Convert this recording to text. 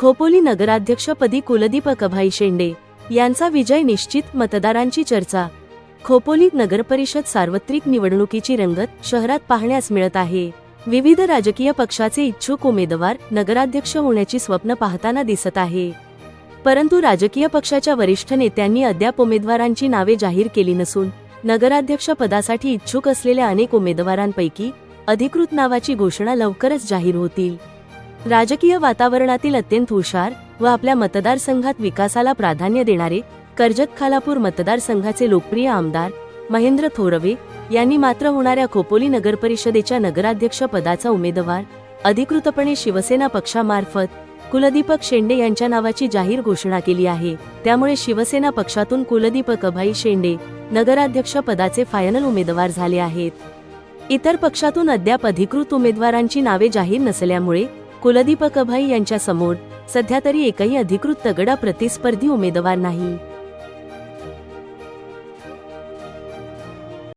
खोपोली नगराध्यक्षपदी कुलदीप कभाई शेंडे यांचा विजय निश्चित मतदारांची चर्चा. खोपोली नगरपरिषद सार्वत्रिक निवडणुकीची रंगत शहरात पाहण्यास मिळत आहे. विविध राजकीय पक्षाचे इच्छुक उमेदवार नगराध्यक्ष होण्याची स्वप्न पाहताना दिसत आहे. परंतु राजकीय पक्षाच्या वरिष्ठ नेत्यांनी अद्याप उमेदवारांची नावे जाहीर केली नसून नगराध्यक्ष पदासाठी इच्छुक असलेल्या अनेक उमेदवारांपैकी अधिकृत नावाची घोषणा लवकरच जाहीर होतील. राजकीय वातावरणातील अत्यंत हुशार व आपल्या मतदारसंघात विकासाला प्राधान्य देणारे कर्जत खालापूर मतदारसंघाचे लोकप्रिय आमदार महेंद्र थोरवे यांनी मात्र होणाऱ्या खोपोली नगरपरिषदेच्या नगराध्यक्ष पदाचा उमेदवार अधिकृतपणे शिवसेना पक्षामार्फत कुलदीपक शेंडे यांच्या नावाची जाहीर घोषणा केली आहे. त्यामुळे शिवसेना पक्षातून कुलदीपक अभाई शेंडे नगराध्यक्ष पदाचे फायनल उमेदवार झाले आहेत. इतर पक्षातून अद्याप अधिकृत उमेदवारांची नावे जाहीर नसल्यामुळे कुलदीप कभाई यांच्या समोर सध्या तरी एकही अधिकृत तगडा प्रतिस्पर्धी उमेदवार नाही.